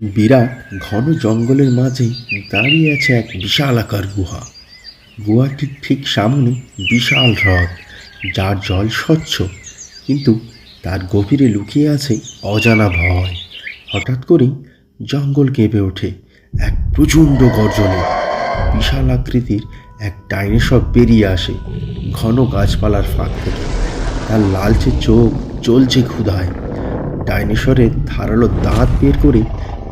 বিরাট ঘন জঙ্গলের মাঝে দাঁড়িয়ে আছে এক বিশাল আকার গুহা। গুহাটির ঠিক সামনে বিশাল হ্রদ, যার জল স্বচ্ছ, কিন্তু তার গভীরে লুকিয়ে আছে অজানা ভয়। হঠাৎ করেই জঙ্গল কেঁপে ওঠে এক প্রচণ্ড গর্জনে। বিশাল আকৃতির এক ডাইনোসর বেরিয়ে আসে ঘন গাছপালার ফাঁক থেকে। তার লালচে চোখ চলছে ক্ষুধায়। ডাইনোসরের ধারালো দাঁত বের করে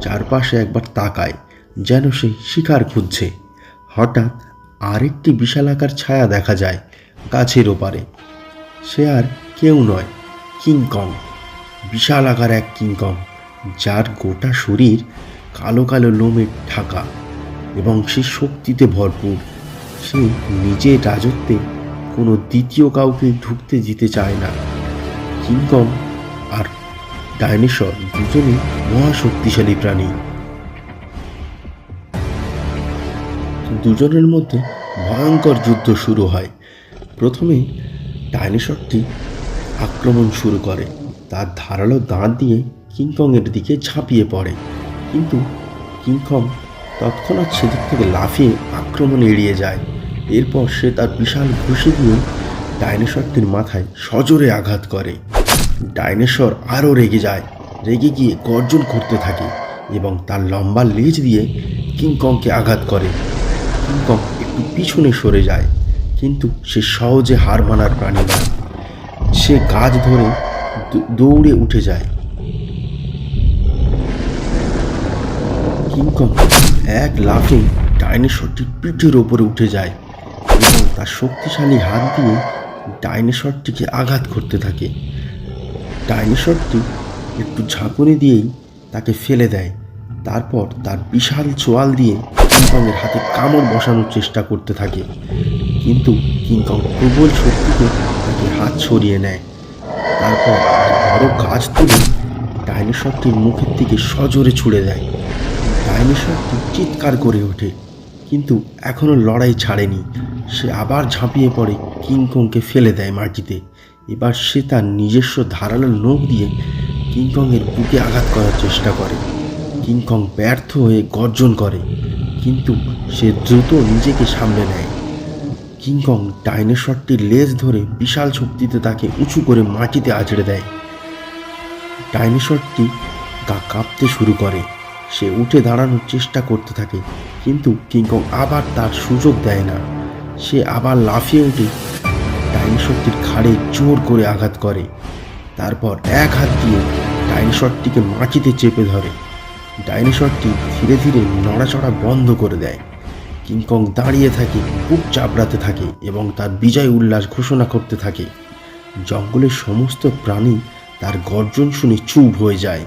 চারপাশে একবার তাকায় যেন সে শিকার খুঁজছে। হঠাৎ আরেকটি বিশালাকার ছায়া দেখা যায় গাছের ওপারে। সে আর কেউ নয় কিংকং বিশাল আকার এক কিংকং যার গোটা শরীর কালো কালো লোমে ঢাকা এবং সে শক্তিতে ভরপুর। সে নিজের রাজত্বে কোনো দ্বিতীয় কাউকে ঢুকতে দিতে চায় না। কিংকং আর ডাইনোসর দুজনেই মহাশক্তিশালী প্রাণী। দুজনের মধ্যে ভয়ঙ্কর যুদ্ধ শুরু হয়। প্রথমে ডাইনোসরটি আক্রমণ শুরু করে। তার ধারালো দাঁত দিয়ে কিংকংয়ের দিকে ঝাঁপিয়ে পড়ে। কিন্তু কিংকং তৎক্ষণাৎ সেদিক থেকে লাফিয়ে আক্রমণ এড়িয়ে যায়। এরপর সে তার বিশাল ঘুষি দিয়ে ডাইনোসরটির মাথায় সজোরে আঘাত করে। ডাইনোসর আরও রেগে যায়। রেগে গিয়ে গর্জন করতে থাকে এবং তার লম্বা লেজ দিয়ে কিংকংকে আঘাত করে। কিংকং একটু পিছনে সরে যায়, কিন্তু সে সহজে হার মানার প্রাণী নয়। সে গাছ ধরে দৌড়ে উঠে যায়। কিংকং এক লাফে ডাইনোসরটির পিঠের ওপরে উঠে যায় এবং তার শক্তিশালী হাত দিয়ে ডাইনোসরটিকে আঘাত করতে থাকে। ডাইনোসরটি একটু ঝাঁকুনি দিয়েই তাকে ফেলে দেয়। তারপর তার বিশাল চোয়াল দিয়ে কিংকংয়ের হাতে কামড় বসানোর চেষ্টা করতে থাকে। কিন্তু কিংকং প্রবল শক্তিতে তাকে হাত ছড়িয়ে নেয়। তারপর বড় গাছ তুলে ডাইনোসরটির মুখের দিকে সজোরে ছুড়ে দেয়। ডাইনোসরটি চিৎকার করে ওঠে, কিন্তু এখনও লড়াই ছাড়েনি। সে আবার ঝাঁপিয়ে পড়ে কিংকংকে ফেলে দেয় মাটিতে। এবার সে তার নিজস্ব ধারালো নখ দিয়ে কিংকংয়ের বুকে আঘাত করার চেষ্টা করে। কিংকং ব্যর্থ হয়ে গর্জন করে, কিন্তু সে দ্রুত নিজেকে সামলে নেয়। কিংকং ডাইনোসরটির লেজ ধরে বিশাল শক্তিতে তাকে উঁচু করে মাটিতে আছড়ে দেয়। ডাইনোসরটি গা কাঁপতে শুরু করে। সে উঠে দাঁড়ানোর চেষ্টা করতে থাকে, কিন্তু কিংকং আবার তার সুযোগ দেয় না। সে আবার লাফিয়ে উঠে ডাইনোসরটির ঘাড়ে জোর করে আঘাত করে। তারপর এক হাত দিয়ে ডাইনোসরটিকে মাটিতে চেপে ধরে। ডাইনোসরটি ধীরে ধীরে নড়াচড়া বন্ধ করে দেয়। কিংকং দাঁড়িয়ে থাকে, খুব চাপড়াতে থাকে এবং তার বিজয় উল্লাস ঘোষণা করতে থাকে। জঙ্গলের সমস্ত প্রাণী তার গর্জন শুনে চুপ হয়ে যায়।